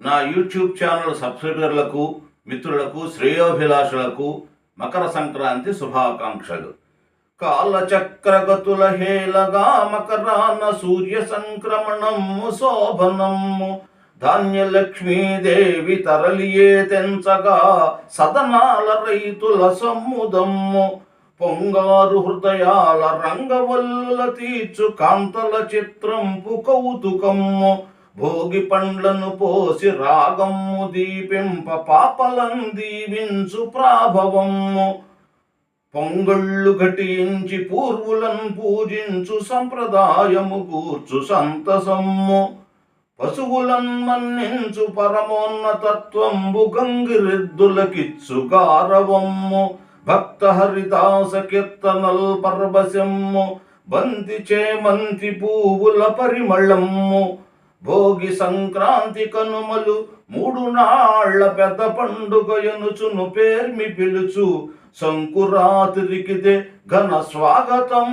నా YouTube channel సబ్స్క్రైబర్లకు మిత్రులకు శ్రేయోభిలాషులకు మకర సంక్రాంతి శుభాకాంక్షలు. కాలచక్రగతుల హేలగా మకరాన సూర్య సంక్రమణము శోభనము. ధాన్యలక్ష్మీదేవి తరలియే తెంచగా సదనాల రైతుల సమ్ముదమ్ము పొంగారు హృదయాల రంగవల్ల తీర్చు కాంతల చిత్రంపు కౌతుకమ్ము భోగి పండ్లను పోసి రాగమ్ము దీపింప పాపలం దీవించు ప్రాభవమ్ము. పొంగళ్ళు ఘటించి పూర్వులను పూజించు సంప్రదాయము కూర్చు సంతసమ్ము. పశువులను మన్నించు పరమోన్నతత్వంబు గంగిరెద్దులకిచ్చు గారవమ్ము. భక్త హరిదాస కీర్తనల్ పర్వశమ్ము. బంతి చేమంతి పువ్వుల పరిమళమ్ము. భోగి సంక్రాంతి కనుమలు మూడు నాళ్ళ పెద్ద పండుగ ఎనుచును పేర్మి పిలుచు. సంకురాత్రికిదే ఘన స్వాగతం